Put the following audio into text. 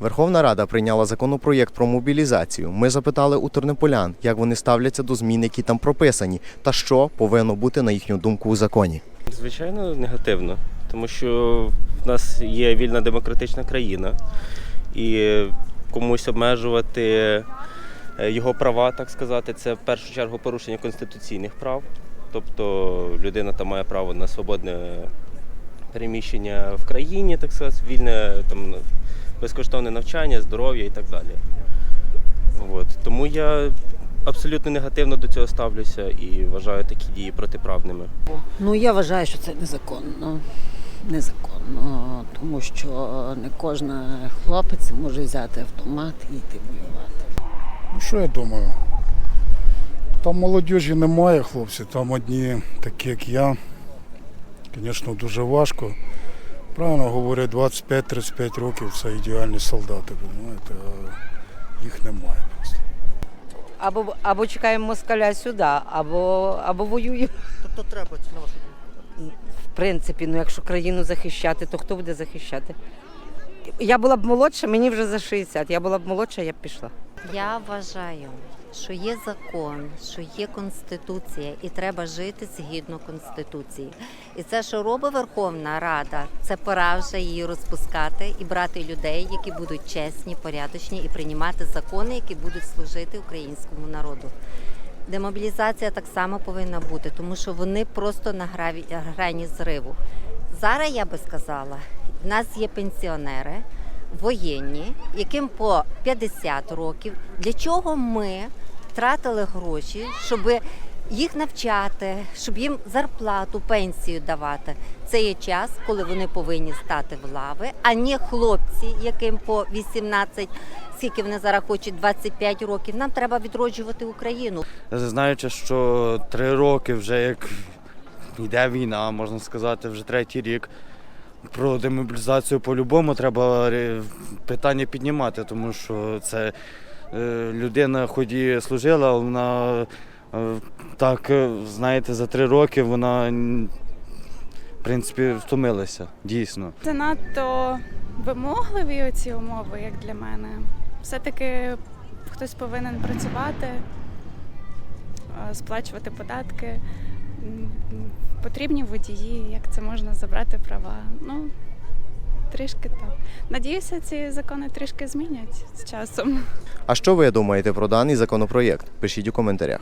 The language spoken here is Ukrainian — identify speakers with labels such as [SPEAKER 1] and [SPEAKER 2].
[SPEAKER 1] Верховна Рада прийняла законопроєкт про мобілізацію. Ми запитали у тернополян, як вони ставляться до змін, які там прописані, та що повинно бути на їхню думку у законі.
[SPEAKER 2] Звичайно, негативно, тому що в нас є вільна демократична країна, і комусь обмежувати е, його права, так сказати, це в першу чергу порушення конституційних прав. Тобто людина там має право на свободне переміщення в країні, так сказати, вільне там безкоштовне навчання, здоров'я і так далі. От. Тому я абсолютно негативно до цього ставлюся і вважаю такі дії протиправними.
[SPEAKER 3] Ну я вважаю, що це незаконно. Незаконно, тому що не кожен хлопець може взяти автомат і йти воювати.
[SPEAKER 4] Ну що я думаю? Там молодіжі немає, хлопці, там одні, такі як я. Звісно, дуже важко. Правильно говорять, 25-35 років це ідеальні солдати, розумієте, а їх немає просто.
[SPEAKER 5] Або, або чекаємо москаля сюди, або, або воюємо.
[SPEAKER 6] Тобто треба на вашу думку?
[SPEAKER 5] В принципі, ну якщо країну захищати, то хто буде захищати? Я була б молодша, мені вже за 60. Я була б молодша, я б пішла.
[SPEAKER 7] Я вважаю, що є закон, що є конституція, і треба жити згідно конституції. І це, що робить Верховна Рада, це пора вже її розпускати і брати людей, які будуть чесні, порядочні, і приймати закони, які будуть служити українському народу. Демобілізація так само повинна бути, тому що вони просто на грані зриву. Зараз я би сказала, в нас є пенсіонери, воєнні, яким по 50 років. Для чого ми тратили гроші, щоб їх навчати, щоб їм зарплату, пенсію давати? Це є час, коли вони повинні стати в лави, а не хлопці, яким по 18, скільки вони зараз хочуть 25 років. Нам треба відроджувати Україну.
[SPEAKER 8] знаючи, що три роки вже як йде війна, можна сказати, вже третій рік. Про демобілізацію по-любому треба питання піднімати, тому що це людина хоч і служила, вона е, так, е, знаєте, за три роки вона в принципі втомилася, дійсно.
[SPEAKER 9] Це надто вимогливі оці умови, як для мене. Все-таки хтось повинен працювати, е, сплачувати податки. Потрібні водії, як це можна забрати права. Ну, трішки так. Надіюся, ці закони трішки змінять з часом.
[SPEAKER 1] А що ви думаєте про даний законопроєкт? Пишіть у коментарях.